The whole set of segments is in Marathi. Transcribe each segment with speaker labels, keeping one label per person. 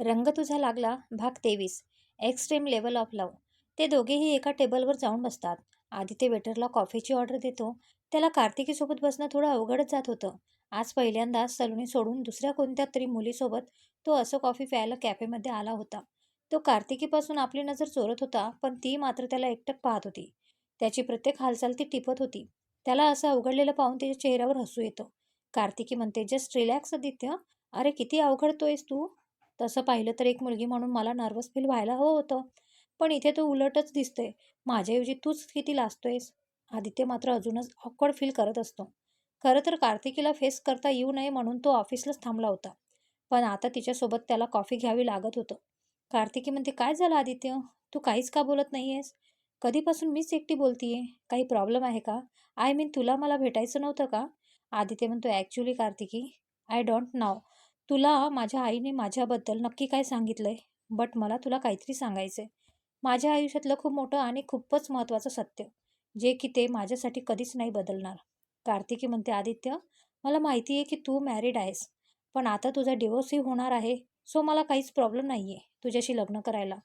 Speaker 1: रंग तुझा लागला भाग तेवीस. एक्स्ट्रीम लेवल ऑफ लव ते दोघेही एका टेबलवर जाऊन बसतात. आधी ते वेटरला कॉफीची ऑर्डर देतो. त्याला कार्तिकीसोबत बसणं थोडं अवघडच जात होतं. आज पहिल्यांदाच सलोनी सोडून दुसऱ्या कोणत्या तरी मुलीसोबत तो असं कॉफी प्यायला कॅफेमध्ये आला होता. तो कार्तिकीपासून आपली नजर चोरत होता पण ती मात्र त्याला एकटक पाहत होती. त्याची प्रत्येक हालचाल ती टिपत होती. त्याला असं अवघडलेलं पाहून त्याच्या चेहऱ्यावर हसू येतो. कार्तिकी म्हणते जस्ट रिलॅक्स आदित्य. अरे किती अवघडतोयस तू. तसं पाहिलं तर एक मुलगी म्हणून मला नर्वस फील व्हायला हवं होतं. पण इथे तो उलटच दिसतोय. माझ्याऐवजी तूच किती लाजतोयस? आदित्य मात्र अजूनच ऑकवर्ड फील करत असतो. खरं तर कार्तिकीला फेस करता येऊ नये म्हणून तो ऑफिसलाच थांबला होता. पण आता तिच्यासोबत त्याला कॉफी घ्यावी लागत होतं. कार्तिकी म्हणते काय झालं आदित्य? तू काहीच का बोलत नाही आहेस कधीपासून मीच एकटी बोलतीये? काही प्रॉब्लेम आहे का? आय मीन तुला मला भेटायचं नव्हतं का? आदित्य म्हणतो ॲक्च्युली कार्तिकी आय डोंट नाव तुला माझ्या आईने माझ्याबद्दल नक्की काय सांगितलं आहे बट मला तुला काहीतरी सांगायचं आहे माझ्या आयुष्यातलं खूप मोठं आणि खूपच महत्त्वाचं सत्य जे की ते माझ्यासाठी कधीच नाही बदलणार. कार्तिकी म्हणते आदित्य मला माहिती आहे की तू मॅरिड आहेस पण आता तुझा डिवोर्सही होणार आहे सो मला काहीच प्रॉब्लेम नाही आहे तुझ्याशी लग्न करायला.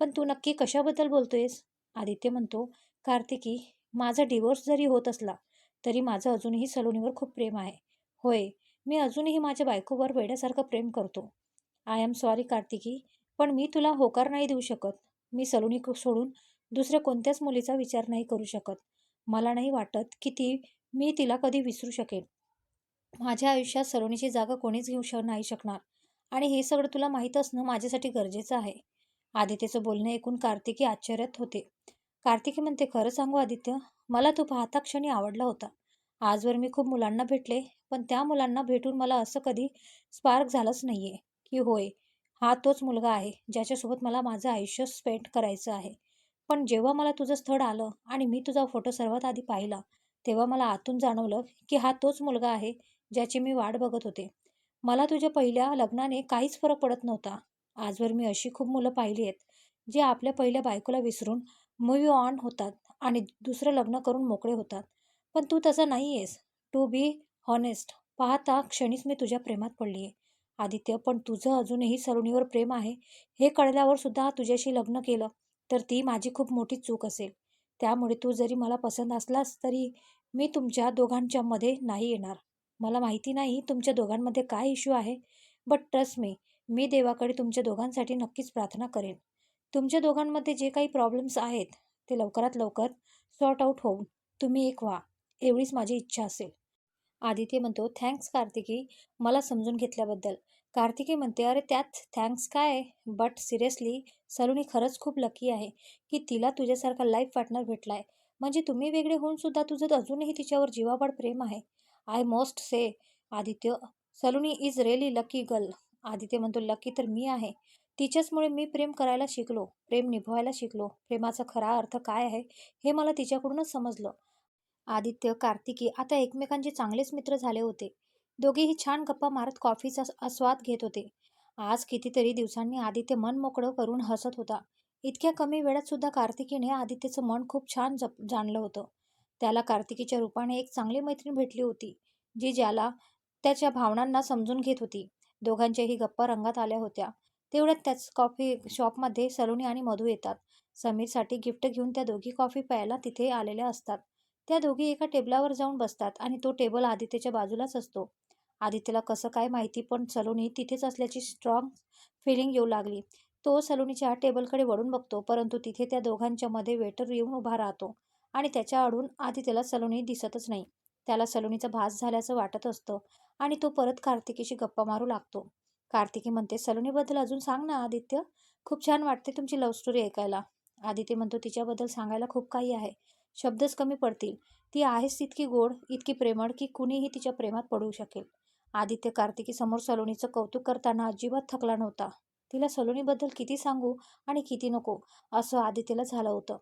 Speaker 1: पण तू नक्की कशाबद्दल बोलतोयस? आदित्य म्हणतो कार्तिकी माझा डिवोर्स जरी होत असला तरी माझं अजूनही सलोनीवर खूप प्रेम आहे. होय मी अजूनही माझ्या बायकोवर वेड्यासारखं प्रेम करतो. आय एम सॉरी कार्तिकी पण मी तुला होकार नाही देऊ शकत. मी सलोनी सोडून दुसऱ्या कोणत्याच मुलीचा विचार नाही करू शकत. मला नाही वाटत की ती मी तिला कधी विसरू शकेन. माझ्या आयुष्यात सलोनीची जागा कोणीच घेऊ श नाही शकणार. आणि हे सगळं तुला माहीत असणं माझ्यासाठी गरजेचं आहे. आदित्यचं बोलणं ऐकून कार्तिकी आश्चर्यात होते. कार्तिकी म्हणते खरं सांगू आदित्य मला तू पाहता क्षणी आवडला होता. आजवर मी खूप मुलांना भेटले पण त्या मुलांना भेटून मला असं कधी स्पार्क झालंच नाही आहे की होय हा तोच मुलगा आहे ज्याच्यासोबत मला माझं आयुष्य स्पेंड करायचं आहे. पण जेव्हा मला तुझं स्थळ आलं आणि मी तुझा फोटो सर्वात आधी पाहिला तेव्हा मला आतून जाणवलं की हा तोच मुलगा आहे ज्याची मी वाट बघत होते. मला तुझ्या पहिल्या लग्नाने काहीच फरक पडत नव्हता. आजवर मी अशी खूप मुलं पाहिली आहेत जे आपल्या पहिल्या बायकोला विसरून मूव्ह ऑन होतात आणि दुसरं लग्न करून मोकळे होतात. पण तू तसं नाही आहेस टू बी हॉनेस्ट. पाहता क्षणीच मी तुझ्या प्रेमात पडली आहे आदित्य पण तुझं अजूनही सलोनीवर प्रेम आहे हे कळल्यावर सुद्धा तुझ्याशी लग्न केलं तर ती माझी खूप मोठी चूक असेल. त्यामुळे तू जरी मला पसंत असलास तरी मी तुमच्या दोघांच्या मध्ये नाही येणार. मला माहिती नाही तुमच्या दोघांमध्ये काय इश्यू आहे बट ट्रस्ट मी मी देवाकडे तुमच्या दोघांसाठी नक्कीच प्रार्थना करेन. तुमच्या दोघांमध्ये जे काही प्रॉब्लेम्स आहेत ते लवकरात लवकर सॉर्ट आऊट होऊन तुम्ही एक व्हा. एवढीच माझी इच्छा असेल. आदित्य म्हणतो थँक्स कार्तिकी मला समजून घेतल्याबद्दल. कार्तिकी म्हणते अरे त्यात थँक्स काय? बट सिरियसली सलोनी खरंच खूप लकी आहे की तिला तुझ्यासारखा लाईफ पार्टनर भेटलाय. म्हणजे तुम्ही वेगळे होऊन सुद्धा तुझं अजूनही तिच्यावर जीवापाड प्रेम आहे. I must say Aditya. Saloni is really lucky girl Aditya म्हणतो लकी तर मी आहे. तिच्याचमुळे मी प्रेम करायला शिकलो प्रेम निभवायला शिकलो. प्रेमाचा खरा अर्थ काय आहे हे मला तिच्याकडूनच समजलं. आदित्य कार्तिकी आता एकमेकांचे चांगलेच मित्र झाले होते. दोघेही छान गप्पा मारत कॉफीचा आस्वाद घेत होते. आज कितीतरी दिवसांनी आदित्य मन मोकळं करून हसत होता. इतक्या कमी वेळात सुद्धा कार्तिकीने आदित्यचं मन खूप छान जप जाणलं होतं. त्याला कार्तिकीच्या रूपाने एक चांगली मैत्रीण भेटली होती जी ज्याला त्याच्या भावनांना समजून घेत होती. दोघांच्याही गप्पा रंगात आल्या होत्या. तेवढ्यात त्याच कॉफी शॉपमध्ये सलोनी आणि मधू येतात. समीरसाठी गिफ्ट घेऊन त्या दोघी कॉफी प्यायला तिथे आलेल्या असतात. त्या दोघी एका टेबलावर जाऊन बसतात आणि तो टेबल आदित्यच्या बाजूलाच असतो. आदित्यला कसं काय माहिती पण सलोनी तिथेच असल्याची स्ट्रॉंग फिलिंग येऊ लागली. तो सलोनीच्या टेबलकडे वळून बघतो परंतु तिथे त्या दोघांच्या मध्ये वेटर येऊन उभा राहतो आणि त्याच्या आडून आदित्यला सलोनी दिसतच नाही. त्याला सलोनीचा भास झाल्याचं वाटत असतं आणि तो परत कार्तिकीशी गप्पा मारू लागतो. कार्तिकी म्हणते सलोनीबद्दल अजून सांग ना आदित्य. खूप छान वाटते तुमची लव्ह स्टोरी ऐकायला. आदित्य म्हणतो तिच्याबद्दल सांगायला खूप काही आहे. शब्दच कमी पडतील. ती आहेच तितकी गोड इतकी प्रेमळ की कुणीही तिच्या प्रेमात पडू शकेल. आदित्य कार्तिकी समोर सलोनीचं कौतुक करताना अजिबात थकला नव्हता. तिला सलोनीबद्दल किती सांगू आणि किती नको असं आदित्यला झालं होतं.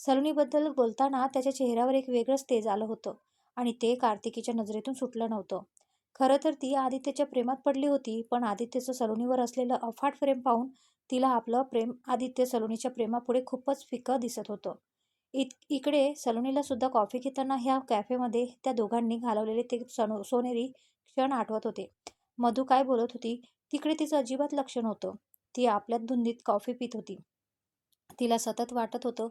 Speaker 1: सलोनीबद्दल बोलताना त्याच्या चेहऱ्यावर एक वेगळंच तेज आलं होतं आणि ते कार्तिकीच्या नजरेतून सुटलं नव्हतं. खरं तर ती आदित्यच्या प्रेमात पडली होती पण आदित्यचं सलोनीवर असलेलं अफाट प्रेम पाहून तिला आपलं प्रेम आदित्य सलोनीच्या प्रेमापुढे खूपच फिकं दिसत होतं. इत इकडे सलोनीला सुद्धा कॉफी घेताना ह्या कॅफेमध्ये त्या दोघांनी घालवलेले ते सनो सोनेरी क्षण आठवत होते. मधू काय बोलत होती? तिकडे तिचं अजिबात लक्ष नव्हतं. ती आपल्या धुंदीत कॉफी पित होती. तिला सतत वाटत होतं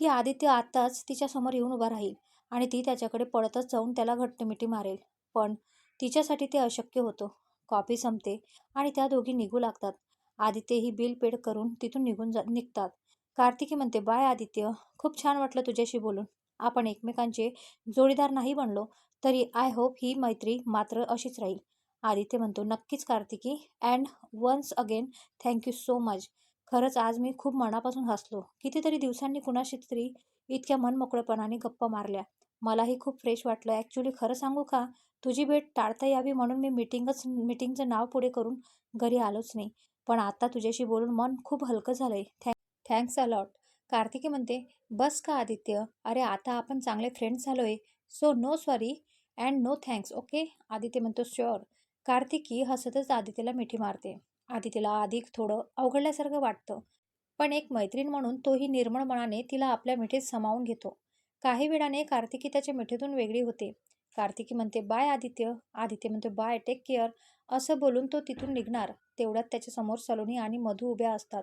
Speaker 1: की आदित्य आत्ताच तिच्यासमोर येऊन उभा राहील आणि ती त्याच्याकडे पळतच जाऊन त्याला घट्टमिटी मारेल. पण तिच्यासाठी ते अशक्य होतं. कॉफी संपते आणि त्या दोघी निघू लागतात. आदित्य ही बिल पेड करून तिथून निघून जा निघतात. कार्तिकी म्हणते बाय आदित्य खूप छान वाटलं तुझ्याशी बोलून. आपण एकमेकांचे जोडीदार नाही बनलो तरी आय होप ही मैत्री मात्र अशीच राहील. आदित्य म्हणतो नक्कीच Kartiki and once again thank you so much खरंच आज मी खूप मनापासून हसलो. कितीतरी दिवसांनी कुणाशी तरी इतक्या मनमोकळेपणाने गप्पा मारल्या. मलाही खूप फ्रेश वाटलं. ॲक्च्युली खरं सांगू का? तुझी भेट टाळता यावी म्हणून मी मीटिंगच मीटिंगचं नाव पुढे करून घरी आलोच नाही. पण आता तुझ्याशी बोलून मन खूप हलकं झालंय. थँक थँक्स अलॉट कार्तिकी म्हणते बस का आदित्य? अरे आता आपण चांगले फ्रेंड्स झालोय. So no sorry and no thanks okay Aditya म्हणतो शुअर कार्तिकी हसतच आदित्यला मिठी मारते. आदित्यला अधिक थोडं अवघडल्यासारखं वाटतं. पण एक मैत्रीण म्हणून तोही निर्मळ मनाने तिला आपल्या मिठीत सामावून घेतो. काही वेळाने कार्तिकी त्याच्या मिठीतून वेगळी होते. कार्तिकी म्हणते बाय आदित्य. आदित्य म्हणतो बाय टेक केअर असं बोलून तो तिथून निघणार. तेवढ्यात त्याच्यासमोर सलोनी आणि मधू उभ्या असतात.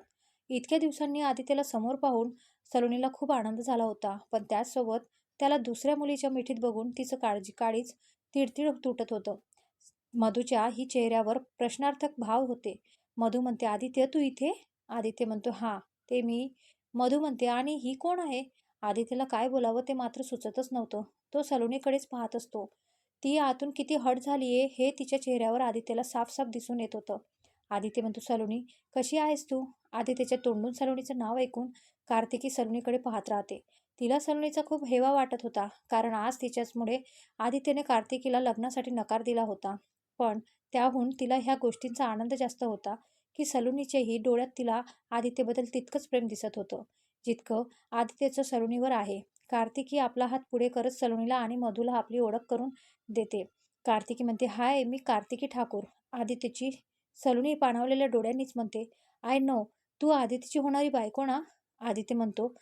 Speaker 1: इतक्या दिवसांनी आदित्यला समोर पाहून सलोनीला खूप आनंद झाला होता. पण त्याचसोबत त्याला दुसऱ्या मुलीच्या मिठीत बघून तिचं काळजी काळीच तिडतीड तुटत होतं. मधूच्या ही चेहऱ्यावर प्रश्नार्थक भाव होते. मधू म्हणते आदित्य तू इथे? आदित्य म्हणतो हां ते मी. मधू म्हणते आणि ही कोण आहे? आदित्यला काय बोलावं ते मात्र सुचतच नव्हतं. तो सलोनीकडेच पाहत असतो. ती आतून किती हट झालीये हे तिच्या चेहऱ्यावर आदित्यला साफ साफ दिसून येत होतं. आदित्य म्हणतो सलोनी कशी आहेस तू? आदित्यच्या तोंडून सलोनीचं नाव ऐकून कार्तिकी सलोनीकडे पाहत राहते. तिला सलोनीचा खूप हेवा वाटत होता कारण आज तिच्याचमुळे आदित्यने कार्तिकीला लग्नासाठी नकार दिला होता. पण त्याहून तिला ह्या गोष्टींचा आनंद जास्त होता की सलोनीच्याही डोळ्यात तिला आदित्यबद्दल तितकंच प्रेम दिसत होतं जितकं आदित्यचं सलोनीवर आहे. कार्तिकी आपला हात पुढे करत सलोनीला आणि मधूला आपली ओळख करून देते. कार्तिकी म्हणते हाय मी कार्तिकी ठाकूर. आदित्यची सलोनी पाणावलेल्या डोळ्यांनीच म्हणते आय नो तू आदित्यची होणारी बायको ना? आदित्य म्हणतो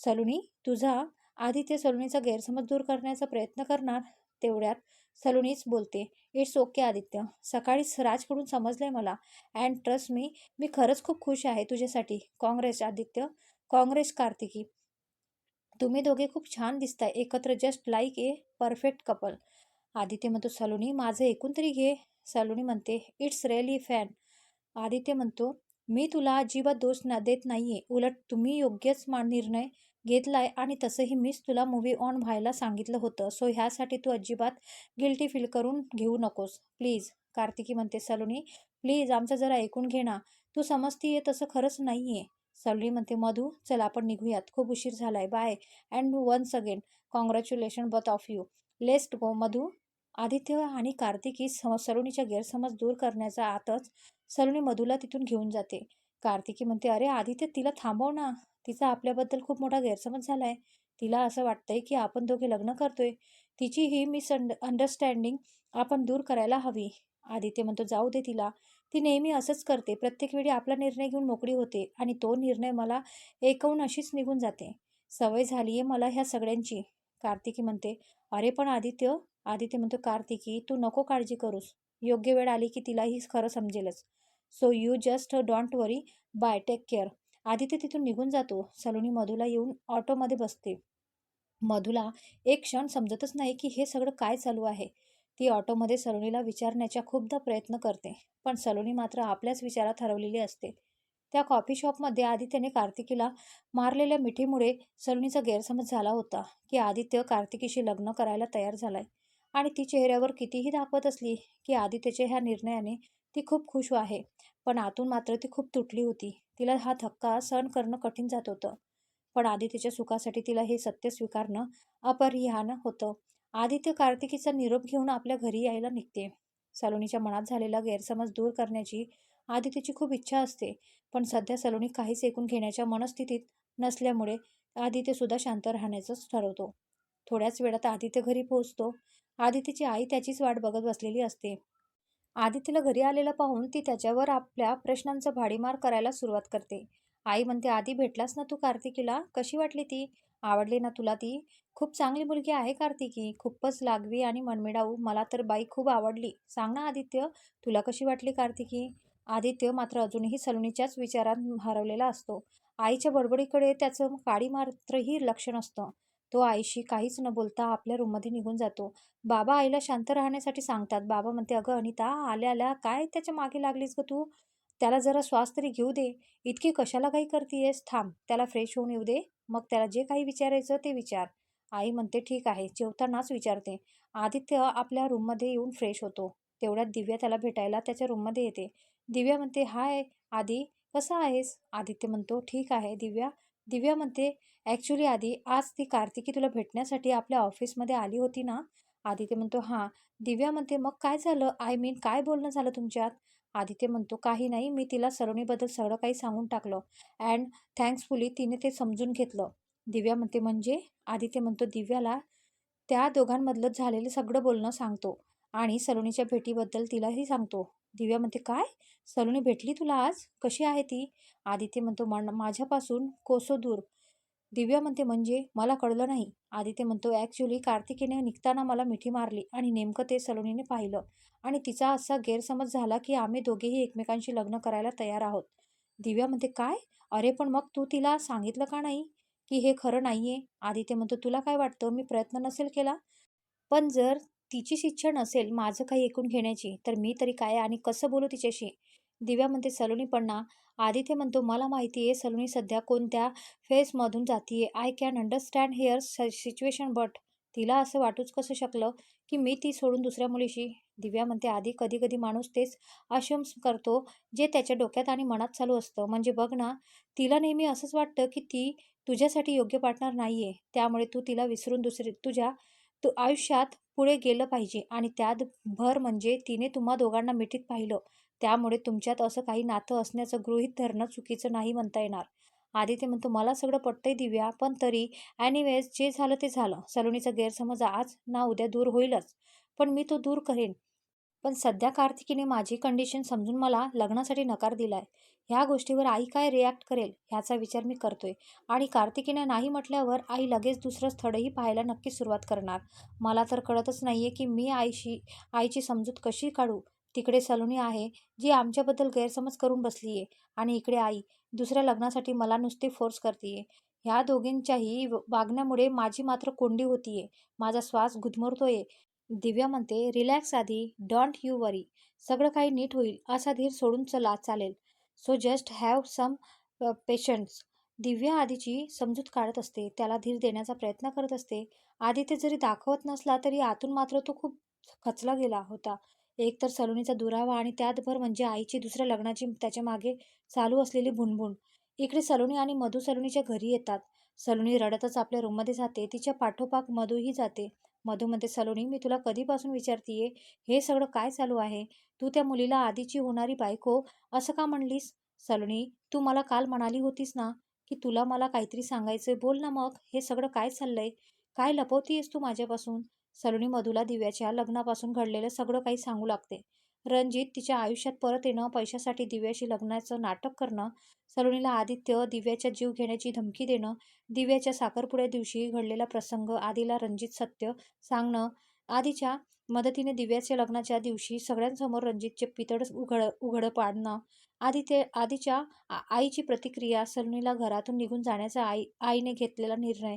Speaker 1: सलोनी तुझा आदित्य सलोनीचा गैरसमज दूर करण्याचा प्रयत्न करणार? तेवढ्यात सलोनीच बोलते इट्स ओके आदित्य सकाळीच राजकडून समजलंय मला अँड ट्रस्ट मी मी खरंच खूप खुश आहे तुझ्यासाठी. काँग्रेस आदित्य काँग्रेस कार्तिकी तुम्ही दोघे खूप छान दिसताय एकत्र just like a perfect couple. Aditya म्हणतो सलोनी माझं ऐकून तरी घे सलोनी म्हणते इट्स रिअली फॅन आदित्य म्हणतो मी तुला अजिबात दोष ना देत नाहीये. उलट तुम्ही योग्यच मा निर्णय घेतलाय आणि तसंही मीच तुला मूवी ऑन व्हायला सांगितलं होतं. सो ह्यासाठी तू अजिबात गिल्टी फील करून घेऊ नकोस. प्लीज कार्तिकी म्हणते सलोनी प्लीज आमचं जरा ऐकून घे ना. तू समजतीये तसं खरंच नाहीये. सलोनी म्हणते मधू चल आपण निघूयात. खूप उशीर झालाय. Bye and once again congratulation both of you लेस्ट go Madhu. Aditya आणि कार्तिकी सम सलोनीच्या गैरसमज दूर करण्याचा आतच सलोनी मधूला तिथून घेऊन जाते. कार्तिकी म्हणते अरे आदित्य तिला थांबव ना. तिचा आपल्याबद्दल खूप मोठा गैरसमज झाला आहे तिला असं वाटतंय की आपण दोघे लग्न करतोय. तिची ही मिस अंडरस्टँडिंग आपण दूर करायला हवी. आदित्य म्हणतो जाऊ दे तिला. ती नेहमी असंच करते. प्रत्येक वेळी आपला निर्णय घेऊन मोकळी होते आणि तो निर्णय मला ऐकवून अशीच निघून जाते. सवय झाली आहे मला ह्या सगळ्यांची. कार्तिकी म्हणते अरे पण आदित्य आदित्य म्हणतो कार्तिकी तू नको काळजी करूस. योग्य वेळ आली की तिलाही खरं समजेलच. So you just don't worry bye take care Aditya तिथून निघून जातो. सलोनी मधूला येऊन ऑटोमध्ये बसते. मधूला एक क्षण समजतच नाही की हे सगळं काय चालू आहे. ती ऑटोमध्ये सलोनीला विचारण्याचा खूपदा प्रयत्न करते पण सलोनी मात्र आपल्याच विचारात हरवलेली असते. त्या कॉफी शॉपमध्ये आदित्यने कार्तिकीला मारलेल्या मिठीमुळे सलोनीचा गैरसमज झाला होता की आदित्य कार्तिकीशी लग्न करायला तयार झालाय. आणि ती चेहऱ्यावर कितीही दाखवत असली की आदित्यच्या ह्या निर्णयाने ती खूप खुश आहे. पण आतून मात्र ती खूप तुटली होती. तिला हा धक्का सहन करणं कठीण जात होतं. पण आदित्यच्या सुखासाठी तिला हे सत्य स्वीकारणं अपरिहान होतं. आदित्य कार्तिकीचा निरोप घेऊन आपल्या घरी यायला निघते. सलोनीच्या मनात झालेला गैरसमज दूर करण्याची आदित्यची खूप इच्छा असते. पण सध्या सलोनी काहीच ऐकून घेण्याच्या मनस्थितीत नसल्यामुळे आदित्य सुद्धा शांत राहण्याचंच ठरवतो. थोड्याच वेळात आदित्य घरी पोहोचतो. आदित्यची आई त्याचीच वाट बघत बसलेली असते. आदित्यला घरी आलेलं पाहून ती त्याच्यावर आपल्या प्रश्नांचा भाडीमार करायला सुरुवात करते. आई म्हणते आधी भेटलास ना तू कार्तिकीला? कशी वाटली ती? आवडली ना तुला ती? खूप चांगली मुलगी आहे कार्तिकी. खूपच लागवी आणि मनमिडाऊ मला तर बाई खूप आवडली. सांग ना आदित्य तुला कशी वाटली कार्तिकी? आदित्य मात्र अजूनही सलोनीच्याच विचारात हरवलेला असतो. आईच्या बडबडीकडे त्याचं काडी मात्रही लक्ष नसतं. तो आईशी काहीच न बोलता आपल्या रूममध्ये निघून जातो. बाबा आईला शांत राहण्यासाठी सांगतात. बाबा म्हणते अगं अनिता आल्या आल्या काय त्याच्यामागे लागलीस ग तू? त्याला जरा श्वास तरी घेऊ दे. इतकी कशाला काही करतीयस? थांब त्याला फ्रेश होऊन येऊ दे. मग त्याला जे काही विचारायचं ते विचार. आई म्हणते ठीक आहे जेवतानाच विचारते. आदित्य आपल्या रूममध्ये येऊन फ्रेश होतो. तेवढ्यात दिव्या त्याला भेटायला त्याच्या रूममध्ये येते. दिव्या म्हणते हाय आदी कसा आहेस? आदित्य म्हणतो ठीक आहे दिव्या. दिव्या म्हणते ॲक्च्युली आधी आज ती कार्तिकी तुला भेटण्यासाठी आपल्या ऑफिसमध्ये आली होती ना? आदित्य म्हणतो हां. दिव्या म्हणते मग काय झालं? आय मीन काय बोलणं झालं तुमच्यात? आदित्य म्हणतो काही नाही मी तिला सलोनीबद्दल सगळं काही सांगून टाकलं अँड थँक्सफुली तिने ते समजून घेतलं. दिव्या म्हणते म्हणजे? आदित्य म्हणतो दिव्याला त्या दोघांमधलं झालेलं सगळं बोलणं सांगतो आणि सलोनीच्या भेटीबद्दल तिलाही सांगतो. दिव्या म्हणते काय? सलोनी भेटली तुला आज? कशी आहे ती? आदित्य म्हणतो मा माझ्यापासून कोसो दूर. दिव्या म्हणते म्हणजे? मला कळलं नाही. आदित्य म्हणतो ॲक्च्युली कार्तिकीने निघताना मला मिठी मारली आणि नेमकं ते सलोनीने पाहिलं आणि तिचा असा गैरसमज झाला की आम्ही दोघेही एकमेकांशी लग्न करायला तयार आहोत. दिव्या म्हणते काय? अरे पण मग तू तिला सांगितलं का नाही की हे खरं नाहीये? आदित्य म्हणतो तुला काय वाटतं? मी प्रयत्न नसेल केला? पण जर तिचीच इच्छा नसेल माझं काही ऐकून घेण्याची तर मी तरी काय आणि कसं बोलू तिच्याशी? दिव्या म्हणते सलोनी पण ना आदित्य म्हणतो मला माहिती आहे सलोनी सध्या कोणत्या फेजमधून जातीये. I can understand her situation but तिला असं वाटूच कसं शकलं की मी ती सोडून दुसऱ्या मुलीशी? दिव्या म्हणते आधी कधी कधी माणूस तेच अशम्स करतो जे त्याच्या डोक्यात आणि मनात चालू असतं. म्हणजे बघ ना तिला नेहमी असंच वाटतं की ती तुझ्यासाठी योग्य पार्टनर नाही आहे त्यामुळे तू तिला विसरून दुसरी तुझ्या तू आयुष्यात पुढे गेलं पाहिजे आणि त्यात भर म्हणजे तिने तुम्हा दोघांना मिठीत पाहिलं. त्यामुळे तुमच्यात असं काही नातं असण्याचं गृहीत धरणं चुकीचं नाही म्हणता येणार. आदित्य म्हणतो मला सगळं पटतंय दिव्या पण तरी ॲनिवेज जे झालं ते झालं. सलोनीचा गैरसमज आज ना उद्या दूर होईलच. पण मी तो दूर करेन. पण सध्या कार्तिकीने माझी कंडिशन समजून मला लग्नासाठी नकार दिलाय. ह्या गोष्टीवर आई काय रिॲक्ट करेल ह्याचा विचार मी करतोय. आणि कार्तिकीने नाही म्हटल्यावर आई लगेच दुसरं स्थळही पाहायला नक्की सुरुवात करणार. मला तर कळतच नाही आहे की मी आईशी आईची समजूत कशी काढू? तिकडे सलोनी आहे जी आमच्याबद्दल गैरसमज करून बसली आहे आणि इकडे आई दुसऱ्या लग्नासाठी मला नुसती फोर्स करते ह्या दोघींच्याही वागण्यामुळे माझी मात्र कोंडी होतीये. माझा श्वास गुदमरतोय. दिव्या म्हणते रिलॅक्स आधी डोंट यू वरी. सगळं काही नीट होईल असा धीर सोडून चला चालेल. So just have some patience. Divya आधीची समजूत काढत असते त्याला धीर देण्याचा प्रयत्न करत असते. आधी ते जरी दाखवत नसला तरी आतून मात्र तो खूप खचला गेला होता. एक तर सलोनीचा दुरावा आणि त्यातभर म्हणजे आईची दुसऱ्या लग्नाची त्याच्यामागे चालू असलेली भुणभुण. इकडे सलोनी आणि मधू सलोनीच्या घरी येतात. सलोनी रडतच आपल्या रूममध्ये जाते. तिच्या पाठोपाठ मधूही जाते. मधू म्हणते सलोनी मी तुला कधीपासून विचारतीये? हे सगळं काय चालू आहे? तू त्या मुलीला आधीची होणारी बायको असं का म्हणलीस? सलोनी तू मला काल म्हणाली होतीस ना की तुला मला काहीतरी सांगायचंय बोल ना मग. हे सगळं काय चाललंय? काय लपवतीयस तू माझ्यापासून? सलोनी मधूला दिव्याच्या लग्नापासून घडलेलं सगळं काही सांगू लागते. रणजित तिच्या आयुष्यात परत येणं पैशासाठी दिव्याशी लग्नाचं नाटक करणं सलोनीला आदित्य दिव्याच्या जीव घेण्याची धमकी देणं दिव्याच्या साखरपुड्या दिवशी घडलेला प्रसंग आधीला रणजित सत्य सांगणं आधीच्या मदतीने दिव्याच्या लग्नाच्या दिवशी सगळ्यांसमोर रणजितचे पितळ उघड उघडं पाडणं आदित्य आधीच्या आईची प्रतिक्रिया सलोनीला घरातून निघून जाण्याचा आई आईने घेतलेला निर्णय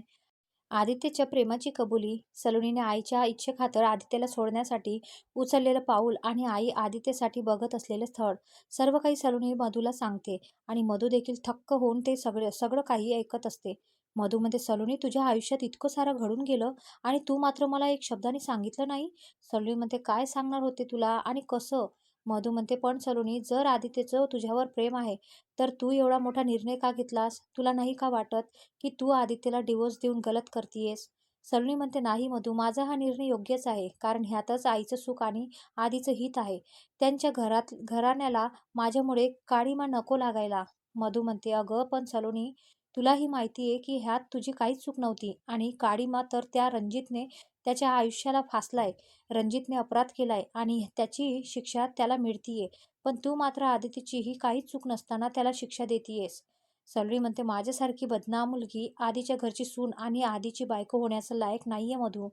Speaker 1: आदित्यच्या प्रेमाची कबुली सलोनीने आईच्या इच्छेखातर आदित्यला सोडण्यासाठी उचललेलं पाऊल आणि आई आदित्यसाठी बघत असलेलं स्थळ सर्व काही सलोनी मधूला सांगते आणि मधू देखील थक्क होऊन ते सगळे सगळं काही ऐकत असते. मधूमध्ये सलोनी तुझ्या आयुष्यात इतकं सारं घडून गेलं आणि तू मात्र मला एक शब्दाने सांगितलं नाही? सलोनीमध्ये काय सांगणार होते तुला आणि कसं? मधू म्हणते पण सलोनी जर आदित्यचं तुझ्यावर प्रेम आहे तर तू एवढा मोठा निर्णय का घेतलास? तुला नाही का वाटत की तू आदित्यला डिवोर्स देऊन गलत करतीयेस? सलोनी म्हणते नाही मधू माझा हा निर्णय योग्यच आहे कारण ह्यातच आईचं सुख आणि आधीचं हित आहे. त्यांच्या घरात घराण्याला माझ्यामुळे काळीमा नको लागायला. मधू म्हणते अगं पण सलोनी तुलाही माहिती आहे की ह्यात तुझी काहीच चूक नव्हती आणि काळीमा तर त्या रणजितने त्याच्या आयुष्याला फासलाय रणजितने अपराध केलाय आणि त्याची शिक्षा त्याला मिळतीये. पण तू मात्र आदितीचीही काहीच चूक नसताना त्याला शिक्षा देतीयेस. सलरी म्हणते माझ्यासारखी बदनाम मुलगी आधीच्या घरची सून आणि आधीची बायको होण्याचं लायक नाहीये मधू.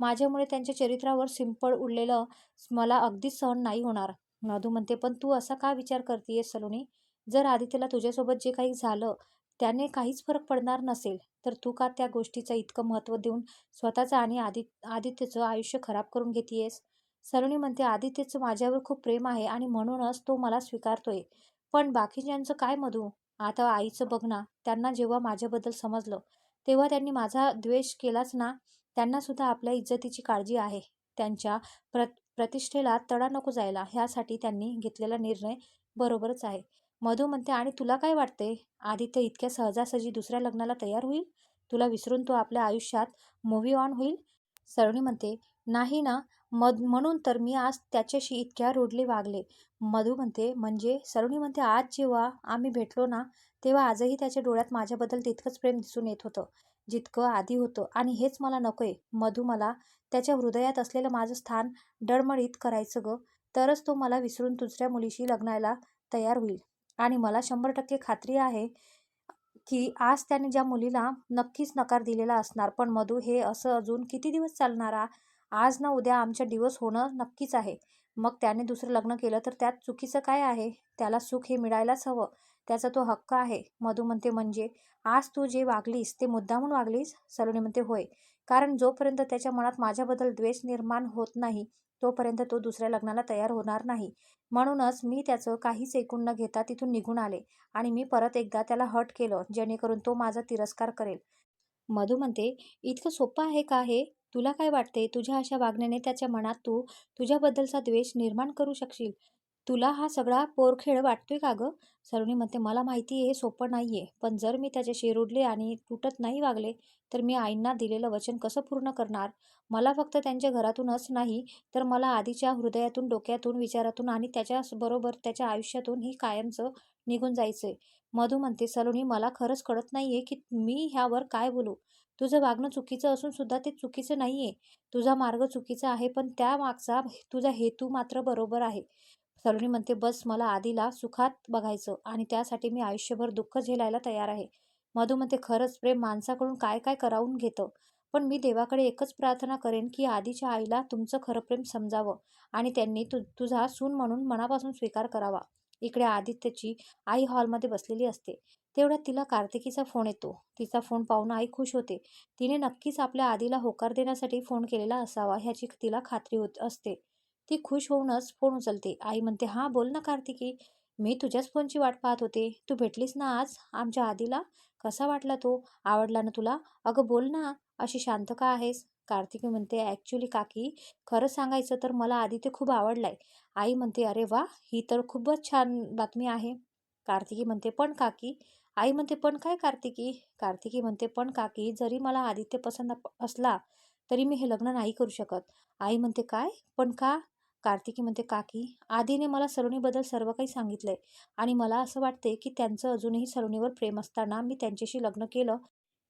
Speaker 1: माझ्यामुळे त्यांच्या चरित्रावर सिंपळ उडलेलं मला अगदीच सहन नाही होणार. मधू म्हणते पण तू असा का विचार करतेयस सलोनी? जर आदित्यला तुझ्यासोबत जे काही झालं त्याने काहीच फरक पडणार नसेल तर तू का त्या गोष्टीचं इतकं महत्त्व देऊन स्वतःचं आणि आदि आदित्यचं आयुष्य खराब करून घेतेयस? सलोनी म्हणते आदित्यचं माझ्यावर खूप प्रेम आहे आणि म्हणूनच तो मला स्वीकारतोय. पण बाकीच्यांचं काय मधू? आता आईचं बघ ना त्यांना जेव्हा माझ्याबद्दल समजलं तेव्हा त्यांनी माझा द्वेष केलाच ना त्यांना सुद्धा आपल्या इज्जतीची काळजी आहे. त्यांच्या प्र प्रतिष्ठेला तडा नको जायला ह्यासाठी त्यांनी घेतलेला निर्णय बरोबरच आहे. मधू म्हणते आणि तुला काय वाटते? आदित्य इतक्या सहजासहजी दुसऱ्या लग्नाला तयार होईल? तुला विसरून तो आपल्या आयुष्यात मूव्ही ऑन होईल? सरणी म्हणते नाही ना. मध म्हणून तर मी आज त्याच्याशी इतक्या रूडली वागले. मधू म्हणते म्हणजे? सरणी म्हणते आज जेव्हा आम्ही भेटलो ना तेव्हा आजही त्याच्या डोळ्यात माझ्याबद्दल तितकंच प्रेम दिसून येत होतं जितकं आधी होतं. आणि हेच मला नकोय. मधू मला त्याच्या हृदयात असलेलं माझं स्थान डळमळीत करायचं ग. तरच तो मला विसरून दुसऱ्या मुलीशी लग्नाला तयार होईल. आणि मला शंभर टक्के खात्री आहे की आज त्याने ज्या मुलीला नक्कीच नकार दिलेला असणार पण मधू हे असं अजून किती दिवस चालणार आज ना उद्या आमच्या दिवस होणं नक्कीच आहे. मग त्याने दुसरं लग्न केलं तर त्यात चुकीचं काय आहे? त्याला सुख हे मिळायलाच हवं. त्याचा तो हक्क आहे. मधू म्हणते म्हणजे आज तू जे वागलीस ते मुद्दामून वागलीस? सलोनी म्हणते होय. कारण जोपर्यंत त्याच्या मनात माझ्याबद्दल द्वेष निर्माण होत नाही तोपर्यंत तो दुसऱ्या लग्नाला तयार होणार नाही. म्हणूनच मी त्याचं काहीच ऐकून न घेता तिथून निघून आले आणि मी परत एकदा त्याला हट केलं जेणेकरून तो माझा तिरस्कार करेल. मधू म्हणते इतकं सोपं आहे का हे? तुला काय वाटते तुझ्या अशा वागण्याने त्याच्या मनात तू तुझ्याबद्दलचा द्वेष निर्माण करू शकशील? तुला हा सगळा पोरखेळ वाटतोय का गं? सलोनी म्हणते मला माहिती आहे हे सोपं नाही आहे पण जर मी त्याच्याशी रुडले आणि तुटत नाही वागले तर मी आईंना दिलेलं वचन कसं पूर्ण करणार? मला फक्त त्यांच्या घरातूनच नाही तर मला आधीच्या हृदयातून डोक्यातून विचारातून आणि त्याच्याबरोबर त्याच्या आयुष्यातून ही कायमचं निघून जायचंय. मधू म्हणते सलोनी मला खरंच कळत नाहीये की मी ह्यावर काय बोलू. तुझं वागणं चुकीचं असून सुद्धा ते चुकीचं नाहीये. तुझा मार्ग चुकीचा आहे पण त्या मागचा तुझा हेतू मात्र बरोबर आहे. सलोनी म्हणते बस मला आधीला सुखात बघायचं आणि त्यासाठी मी आयुष्यभर दुःख झेलायला तयार आहे. मधू म्हणते खरंच प्रेम माणसाकडून काय काय करावून घेतं? पण मी देवाकडे एकच प्रार्थना करेन की आधीच्या आईला तुमचं खरं प्रेम समजावं आणि त्यांनी तु तुझा सून म्हणून मनापासून स्वीकार करावा. इकडे आदित्यची आई हॉलमध्ये बसलेली असते. तेवढ्यात तिला कार्तिकीचा फोन येतो. तिचा फोन पाहून आई खुश होते. तिने नक्कीच आपल्या आधीला होकार देण्यासाठी फोन केलेला असावा ह्याची तिला खात्री होत असते. ती खुश होऊनच फोन उचलते. आई म्हणते हां बोल ना कार्तिकी. मी तुझ्याच फोनची वाट पाहत होते. तू भेटलीस ना आज? आमच्या आधीला? कसा वाटला तो? आवडला ना तुला? अगं बोल ना अशी शांत का आहेस? कार्तिकी म्हणते ॲक्च्युली काकी खरं सांगायचं तर मला आदित्य खूप आवडलाय. आई म्हणते अरे वा ही तर खूपच छान बातमी आहे. कार्तिकी म्हणते पण काकी. आई म्हणते पण काय कार्तिकी? कार्तिकी म्हणते पण काकी जरी मला आदित्य पसंत असला तरी मी हे लग्न नाही करू शकत. आई म्हणते काय? पण का? कार्तिकी म्हणते काकी आधीने मला सलोनीबद्दल सर्व काही सांगितलंय आणि मला असं वाटते की त्यांचं अजूनही सलोनीवर प्रेम असताना मी त्यांच्याशी लग्न केलं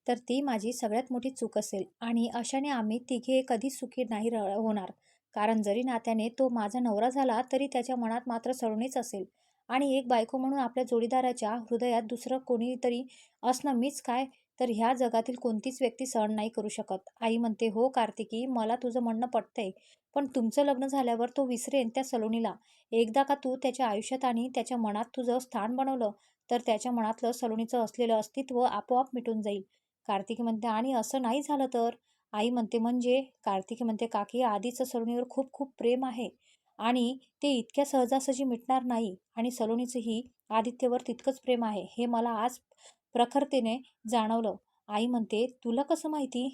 Speaker 1: तर ती माझी सगळ्यात मोठी चूक असेल आणि अशाने आम्ही तिघे कधीच सुखी नाही र होणार. कारण जरी नात्याने तो माझा नवरा झाला तरी त्याच्या मनात मात्र सलोनीच असेल आणि एक बायको म्हणून आपल्या जोडीदाराच्या हृदयात दुसरं कोणीतरी असणं मीच काय तर ह्या जगातील कोणतीच व्यक्ती सहन नाही करू शकत. आई म्हणते हो कार्तिकी मला तुझं म्हणणं पटतंय पण तुमचं लग्न झाल्यावर तो विसरेन त्या सलोनीला. एकदा का तू त्याच्या आयुष्यात आणि त्याच्या मनात तुझं स्थान बनवलं तर त्याच्या मनातलं सलोनीचं असलेलं अस्तित्व आपोआप मिटून जाईल. कार्तिकी म्हणते आणि असं नाही झालं तर? आई म्हणते म्हणजे? कार्तिकी म्हणते काकी आधीचं सलोनीवर खूप खूप प्रेम आहे आणि ते इतक्या सहजासहजी मिटणार नाही आणि सलोनीचंही आदित्यवर तितकंच प्रेम आहे. हे मला आज प्रखरतेने जाणवलं. आई म्हणते तुला कसं माहिती?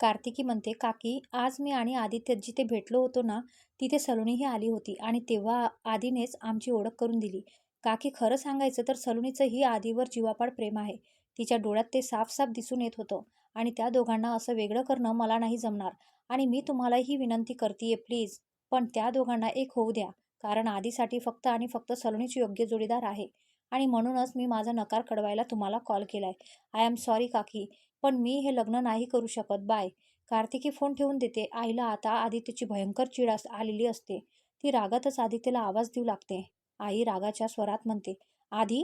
Speaker 1: कार्तिकी म्हणते काकी आज मी आणि आदित्य जिथे भेटलो होतो ना तिथे सलोनीही आली होती आणि तेव्हा आधीनेच आमची ओळख करून दिली. काकी खरं सांगायचं तर सलोनीचंही आधीवर जीवापाड प्रेम आहे. तिच्या डोळ्यात ते साफ साफ दिसून येत होतं आणि त्या दोघांना असं वेगळं करणं मला नाही जमणार आणि मी तुम्हालाही विनंती करते प्लीज. पण त्या दोघांना एक होऊ द्या कारण आधीसाठी फक्त आणि फक्त सलोनीच योग्य जोडीदार आहे. आणि म्हणूनच मी माझा नकार कळवायला तुम्हाला कॉल केलाय. आय एम सॉरी काकी पण मी हे लग्न नाही करू शकत बाय कार्तिकी फोन ठेवून देते. आईला आता आदित्यची भयंकर चिड आलेली असते. ती रागातच आदित्यला आवाज देऊ लागते. आई रागाच्या स्वरात म्हणते आधी?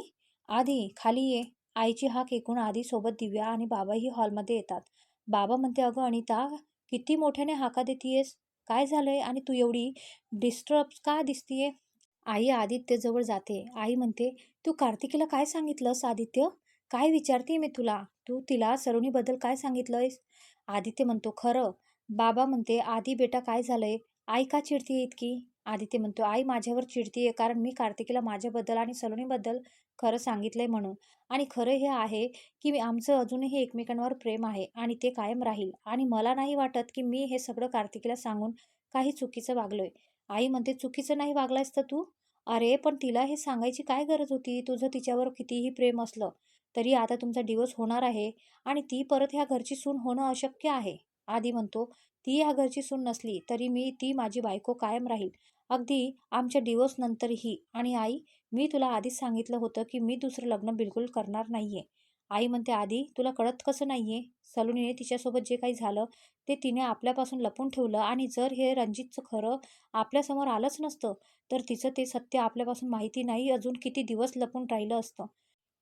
Speaker 1: आधी? खाली ये. आईची हाक ऐकून आधी सोबत दिव्या आणि बाबाही हॉलमध्ये येतात. बाबा म्हणते अगं अनिता किती मोठ्याने हाका देतीयेस? काय झालंय? आणि तू एवढी डिस्टर्ब का दिसतीये? आई आदित्यजवळ जाते. आई म्हणते, "तू कार्तिकीला काय सांगितलंस आदित्य? काय विचारते मी तुला? तू तिला सलोनीबद्दल काय सांगितलंयस?" आदित्य म्हणतो, "खरं." बाबा म्हणते, आधी बेटा काय झालंय? आई का चिडतीये इतकी?" आदित्य म्हणतो, "आई माझ्यावर चिडतीये कारण मी कार्तिकीला माझ्याबद्दल आणि सलोनीबद्दल खरं सांगितलंय म्हणून. आणि खरं हे आहे की मी आमचं अजूनही एकमेकांवर प्रेम आहे आणि ते कायम राहील. आणि मला नाही वाटत की मी हे सगळं कार्तिकीला सांगून काही चुकीचं वागलोय." आई म्हणते, "चुकीचं नाही वागलायस तर तू? अरे पण तिला हे सांगायची काय गरज होती? तुझं तिच्यावर कितीही प्रेम असलं तरी आता तुमचा डिवोर्स होणार आहे आणि ती परत ह्या घरची सून होणं अशक्य आहे." आधी म्हणतो, "ती ह्या घरची सून नसली तरी मी ती माझी बायको कायम राहील. अगदी आमच्या डिवोर्स नंतरही. आणि आई, मी तुला आधीच सांगितलं होतं की मी दुसरं लग्न बिलकुल करणार नाहीये." आई म्हणते, आधी तुला कळत कसं नाही आहे सलोनीने तिच्यासोबत जे काही झालं ते तिने आपल्यापासून लपून ठेवलं आणि जर हे रणजितचं खरं आपल्यासमोर आलंच नसतं तर तिचं ते सत्य आपल्यापासून माहिती नाही अजून किती दिवस लपून राहिलं असतं.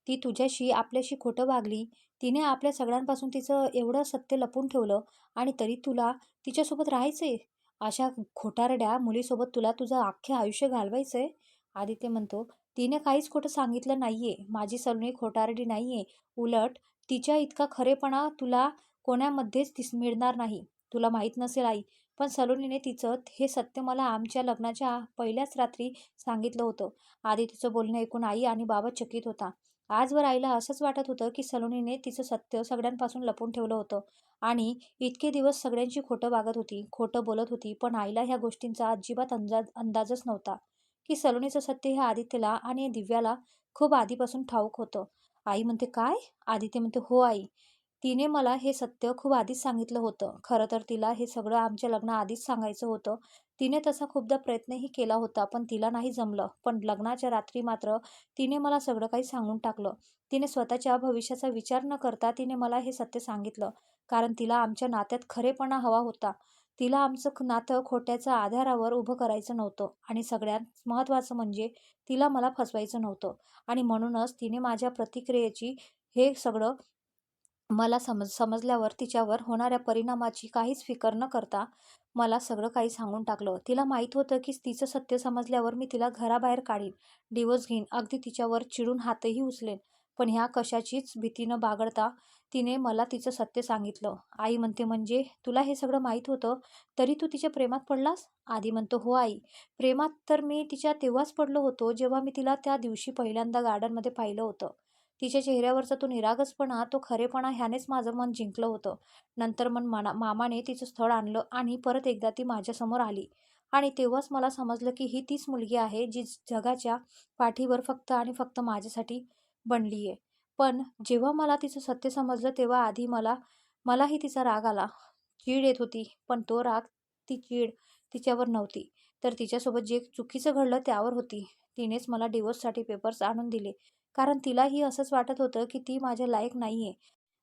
Speaker 1: ती तुझ्याशी आपल्याशी खोटं वागली. तिने आपल्या सगळ्यांपासून तिचं एवढं सत्य लपून ठेवलं आणि तरी तुला तिच्यासोबत राहायचंय? अशा खोटारड्या मुलीसोबत तुला तुझं अख्खे आयुष्य घालवायचंय?" आदित्य म्हणतो, "तिने काहीच खोटं सांगितलं नाहीये. माझी सलोनी खोटारडी नाहीये. उलट तिच्या इतका खरेपणा तुला कोणामध्येच दिस मिळणार नाही. तुला माहीत नसेल आई, पण सलोनीने तिचं हे सत्य मला आमच्या लग्नाच्या पहिल्याच रात्री सांगितलं होतं." आधी तिचं बोलणं ऐकून आई आणि बाबा चकित होता. आजवर आईला असंच वाटत होतं की सलोनीने तिचं सत्य सगळ्यांपासून लपून ठेवलं होतं आणि इतके दिवस सगळ्यांची खोटं वागत होती, खोटं बोलत होती. पण आईला ह्या गोष्टींचा अजिबात अंदाज अंदाजच नव्हता की सलोनीचं सत्य हे आदित्यला आणि दिव्याला खूप आधीपासून ठाऊक होतं. आई म्हणते, "काय?" आदित्य म्हणते, "हो आई. तिने मला हे सत्य खूप आधीच सांगितलं होतं. खरं तर तिला हे सगळं आमच्या लग्नाआधीच सांगायचं होतं. तिने तसा खूपदा प्रयत्नही केला होता पण तिला नाही जमलं. पण लग्नाच्या रात्री मात्र तिने मला सगळं काही सांगून टाकलं. तिने स्वतःच्या भविष्याचा विचार न करता तिने मला हे सत्य सांगितलं. कारण तिला आमच्या नात्यात खरेपणा हवा होता. तिला आमचं नातं खोट्याच्या आधारावर उभं करायचं नव्हतं आणि सगळ्यात महत्त्वाचं म्हणजे तिला मला फसवायचं नव्हतं. आणि म्हणूनच तिने माझ्या प्रतिक्रियेची हे सगळं मला समज समजल्यावर तिच्यावर होणाऱ्या परिणामाची काहीच फिकर न करता मला सगळं काही सांगून टाकलं. तिला माहीत होतं की तिचं सत्य समजल्यावर मी तिला घराबाहेर काढीन, डिवोर्स घेईन, अगदी तिच्यावर चिडून हातही उचलेन. पण ह्या कशाचीच भीती न तिने मला तिचं सत्य सांगितलं. आई म्हणते, "म्हणजे तुला हे सगळं माहीत होतं तरी तू तिच्या प्रेमात पडलास?" आधी म्हणतो, "हो आई. प्रेमात तर मी तिच्या तेव्हाच पडलो होतो जेव्हा मी तिला त्या दिवशी पहिल्यांदा गार्डनमध्ये पाहिलं होतं. तिच्या चेहऱ्यावरचा तो निरागसपणा, तो खरेपणा ह्यानेच माझं मन जिंकलं होतं. नंतर मग मना मामाने तिचं स्थळ आणलं आणि परत एकदा ती माझ्यासमोर आली आणि तेव्हाच मला समजलं की ही तीच मुलगी आहे जी जगाच्या पाठीवर फक्त आणि फक्त माझ्यासाठी बनली आहे पण जेव्हा मला तिचं सत्य समजलं तेव्हा आधी मला मलाही तिचा राग आला, चीड येत होती. पण तो राग, ती चीड तिच्यावर नव्हती तर तिच्यासोबत जे चुकीचं घडलं त्यावर होती. तिनेच मला डिव्होर्ससाठी पेपर्स आणून दिले कारण तिलाही असंच वाटत होतं की ती माझ्या लायक नाही आहे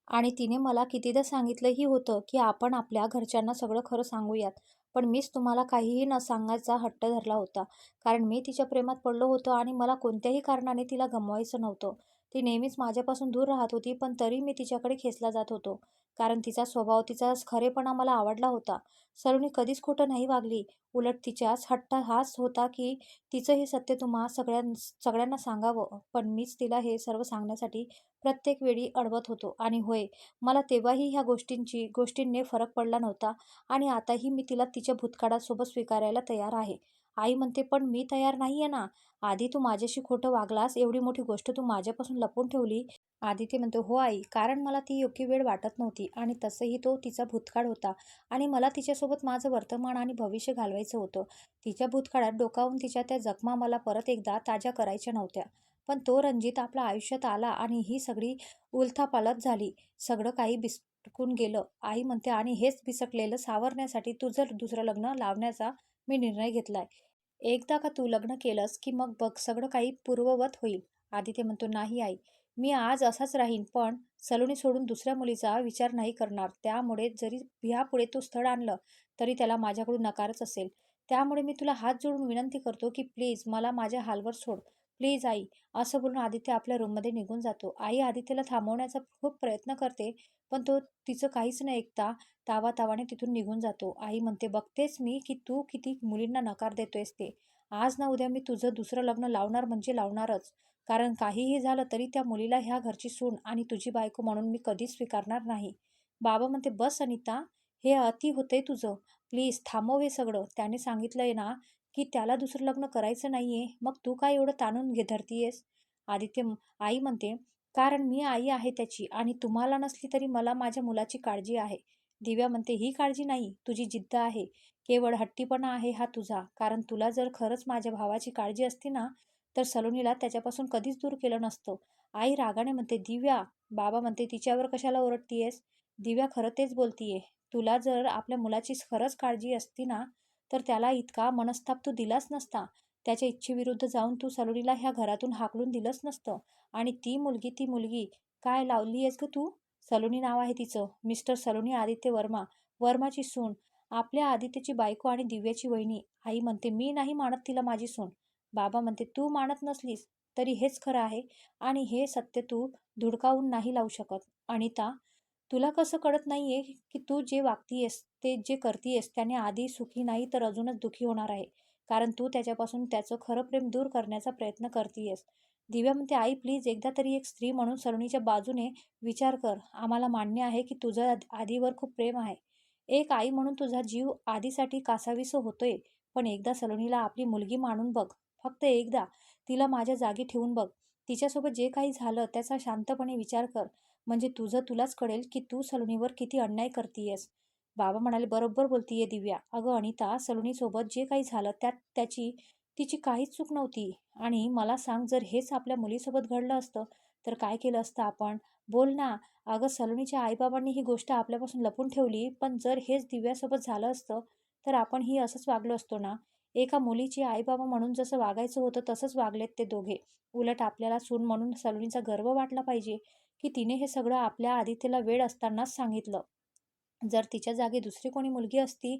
Speaker 1: आणि तिने मला कितीदा सांगितलंही होतं की आपण आपल्या घरच्यांना सगळं खरं सांगूयात. पण मीच तुम्हाला काहीही न सांगायचा हट्ट धरला होता. कारण मी तिच्या प्रेमात पडलो होतो आणि मला कोणत्याही कारणाने तिला गमवायचं नव्हतं. ती नेहमीच माझ्यापासून दूर राहत होती पण तरी मी तिच्याकडे खेचला जात होतो. कारण तिचा स्वभाव, तिचा खरेपणा मला आवडला होता. सलोनी कधीच खोटं नाही वागली. उलट तिच्याच हट्ट हाच होता की तिचं हे सत्य तुम्हा सगळ्यां सगळ्यांना सांगावं. पण मीच तिला हे सर्व सांगण्यासाठी प्रत्येक वेळी अडवत होतो. आणि होय, मला तेव्हाही ह्या गोष्टींची गोष्टींने फरक पडला नव्हता आणि आताही मी तिला तिच्या भूतकाळासोबत स्वीकारायला तयार आहे. आई म्हणते, "पण मी तयार नाहीये ना? आधी तू माझ्याशी खोटं वागलास, एवढी मोठी गोष्ट तू माझ्यापासून लपवून ठेवली." आदित्य म्हणतो, "हो आई. कारण मला ती योग्य वेळ वाटत नव्हती आणि तसंही तो तिचा भूतकाळ होता आणि मला तिच्यासोबत माझं वर्तमान आणि भविष्य घालवायचं होतं. तिच्या भूतकाळात डोकावून तिच्या त्या जखमा मला परत एकदा ताज्या करायच्या नव्हत्या. पण तो रणजित आपल्या आयुष्यात आला आणि ही सगळी उलथापालथ झाली. सगळं काही बिसकून गेलं." आई म्हणते, "आणि हेच बिसकलेलं सावरण्यासाठी तुझं दुसरं लग्न लावण्याचा मी निर्णय घेतलाय. एकदा का तू लग्न केलंस की मग बघ सगळं काही पूर्ववत होईल." आदित्य म्हणतो, "नाही आई. मी आज असाच राहीन पण सलोनी सोडून दुसऱ्या मुलीचा विचार नाही करणार. त्यामुळे जरी ह्यापुढे तू स्थळ आणलं तरी त्याला माझ्याकडून नकारच असेल. त्यामुळे मी तुला हात जोडून विनंती करतो की प्लीज मला माझ्या हालवर सोड. प्लीज आई." असं बोलून आदित्य आपल्या रूममध्ये निघून जातो. आई आदित्यला थांबवण्याचा खूप प्रयत्न करते पण तो तिचं काहीच न ऐकता तावातावाने तिथून निघून जातो. आई म्हणते, "बघतेच मी की तू किती मुलींना नकार देतोयस ते." आज ना उद्या मी तुझं दुसरं लग्न लावणार म्हणजे लावणारच कारण काहीही झालं तरी त्या मुलीला ह्या घरची सून आणि तुझी बायको म्हणून मी कधीच स्वीकारणार नाही बाबा म्हणते बस अनिता हे अति होतंय तुझं प्लीज थांबव हे सगळं त्याने सांगितलंय ना की त्याला दुसरं लग्न करायचं नाही आहे मग तू काय एवढं ताणून घे धरतीयेस? आदित्य आई म्हणते कारण मी आई आहे त्याची आणि तुम्हाला नसली तरी मला माझ्या मुलाची काळजी आहे. दिव्या म्हणते ही काळजी नाही. तुझी जिद्द आहे. केवळ हट्टीपणा आहे हा तुझा. कारण तुला जर खरंच माझ्या भावाची काळजी असती ना तर सलोनीला त्याच्यापासून कधीच दूर केलं नसतं. आई रागाने म्हणते दिव्या बाबा म्हणते तिच्यावर कशाला ओरडतीयेस? दिव्या खरं तेच बोलतीये. तुला जर आपल्या मुलाची खरंच काळजी असती ना तर त्याला इतका मनस्ताप तू दिलाच नसता. त्याच्या इच्छेविरुद्ध जाऊन तू सलोनीला ह्या घरातून हाकलून दिलंच नसतं. आणि ती मुलगी ती मुलगी काय लावली आहेस ग तू? सलोनी नाव आहे तिचं. मिस्टर सलोनी आदित्य वर्मा. वर्माची सून. आपल्या आदित्यची बायको आणि दिव्याची वहिनी. आई म्हणते मी नाही मानत तिला माझी सून. बाबा म्हणते तू मानत नसलीस तरी हेच खरं आहे आणि हे सत्य तू धुडकावून नाही लावू शकत. अनिता तुला कसं कळत नाही आहे की तू जे वागतीयस ते जे करतीयस त्याने आधी सुखी नाही तर अजूनच दुखी होणार आहे. कारण तू त्याच्यापासून त्याचं खरं प्रेम दूर करण्याचा प्रयत्न करतीयस. दिव्या म्हणते आई प्लीज एकदा तरी एक स्त्री म्हणून सरणीच्या बाजूने विचार कर. आम्हाला मान्य आहे की तुझं आधीवर खूप प्रेम आहे. एक आई म्हणून तुझा जीव आधीसाठी कासावीस होतोय पण एकदा सलोनीला आपली मुलगी मानून बघ. फक्त एकदा. तिला माझ्या जागी ठेवून बघ. तिच्यासोबत जे काही झालं त्याचा शांतपणे विचार कर. म्हणजे तुझं तुलाच कळेल की तू सलोनीवर किती अन्याय करतीयस. बाबा म्हणाले बरोबर बोलतीये दिव्या. अगं अनिता सलोनीसोबत जे काही झालं त्यात त्याची तिची काहीच चूक नव्हती. आणि मला सांग जर हेच आपल्या मुलीसोबत घडलं असतं तर काय केलं असतं आपण? बोल ना. अगं सलोनीच्या आईबाबांनी ही गोष्ट आपल्यापासून लपून ठेवली पण जर हेच दिव्यासोबत झालं असतं तर आपण ही असंच वागलो असतो ना? एका मुलीची आईबाबा म्हणून जसं वागायचं होतं तसंच वागलेत ते दोघे. उलट आपल्याला सून म्हणून सलोनीचा गर्व वाटला पाहिजे. की तिने हे सगळं आपल्या आदित्यला वेळ असतानाच सांगितलं. जर तिच्या जागी दुसरी कोणी मुलगी असती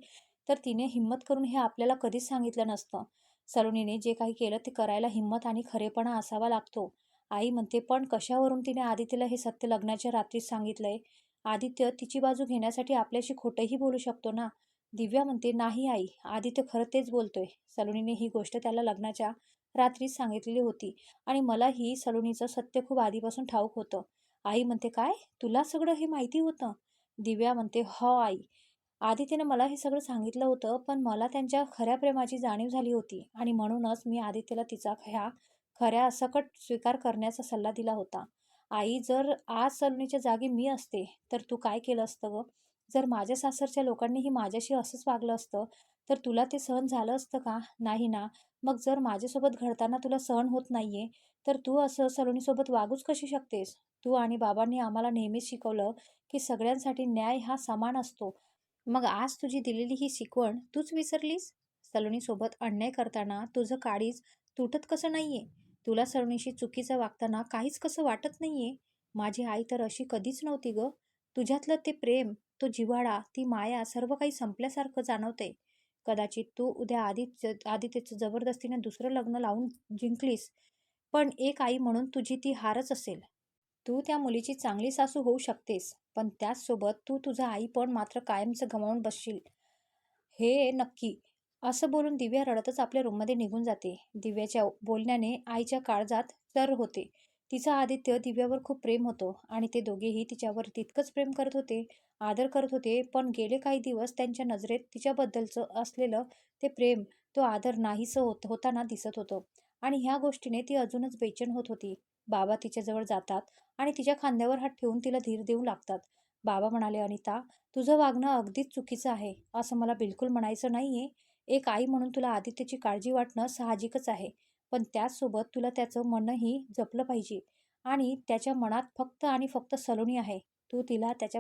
Speaker 1: तर तिने हिंमत करून हे आपल्याला कधीच सांगितलं नसतं. सलोनीने जे काही केलं ते करायला हिंमत आणि खरेपणा असावा लागतो. आई म्हणते पण कशावरून तिने आदित्यला हे सत्य लग्नाच्या रात्रीच सांगितलंय? आदित्य तिची बाजू घेण्यासाठी आपल्याशी खोटंही बोलू शकतो ना? दिव्या म्हणते नाही आई आदित्य खरं तेच बोलतोय. सलोनीने ही गोष्ट त्याला लग्नाच्या रात्रीच सांगितलेली होती आणि मला ही सलोनीचं सत्य खूप आधीपासून ठाऊक होतं. आई म्हणते काय? तुला सगळं हे माहिती होतं? दिव्या म्हणते हो आई. आदित्यने मला हे सगळं सांगितलं होतं पण मला त्यांच्या खऱ्या प्रेमाची जाणीव झाली होती आणि म्हणूनच मी आदित्यला तिचा ह्या खऱ्या सकट स्वीकार करण्याचा सल्ला दिला होता. आई जर आज सलोनीच्या जागी मी असते तर तू काय केलं असतं ग? जर माझ्या सासरच्या लोकांनीही माझ्याशी असंच वागलं असतं तर तुला ते सहन झालं असतं का? नाही ना. मग जर माझ्यासोबत घडताना तुला सहन होत नाहीये तर तू असं सलोनीसोबत वागूच कशी शकतेस? तू आणि बाबांनी आम्हाला नेहमीच शिकवलं की सगळ्यांसाठी न्याय हा समान असतो. मग आज तुझी दिलेली ही शिकवण तूच विसरलीस? सलोनीसोबत अन्याय करताना तुझं काळीज तुटत कसं नाहीये? तुला सलोनीशी चुकीचं वागताना काहीच कसं वाटत नाहीये? माझी आई तर अशी कधीच नव्हती ग. तुझ्यातलं ते प्रेम तो जिव्हाळा ती माया सर्व काही संपल्यासारखं जाणवते कदाचित तू उद्या आदित्य आदित्यचं जबरदस्तीने दुसरं लग्न लावून जिंकलीस. पण एक आई म्हणून तुझी ती हारच असेल. तू त्या मुलीची चांगली सासू होऊ शकतेस पण त्याचसोबत तू तुझं आई पण मात्र कायमचं गमावून बसशील. हे नक्की. असं बोलून दिव्या रडतच आपल्या रूममध्ये निघून जाते. दिव्याच्या बोलण्याने आईच्या काळजात तर होते. तिचा आदित्य दिव्यावर खूप प्रेम होतो आणि ते दोघेही तिच्यावर तितकंच प्रेम करत होते आदर करत होते पण गेले काही दिवस त्यांच्या नजरेत तिच्याबद्दलचं असलेलं ते प्रेम तो आदर नाहीसं होत होताना दिसत होतं. आणि ह्या गोष्टीने ती अजूनच बेचैन होत होती. बाबा तिच्याजवळ जातात आणि तिच्या खांद्यावर हात ठेवून तिला धीर देऊ लागतात. बाबा म्हणाले अनिता तुझं वागणं अगदीच चुकीचं आहे. असं मला बिलकुल म्हणायचं नाहीये. एक आई म्हणून तुला आदित्यची काळजी वाटणं साहजिकच आहे. पण त्याचसोबत तुला त्याचं मनही जपलं पाहिजे. आणि त्याच्या मनात फक्त आणि फक्त सलोनी आहे. तू तिला त्याच्या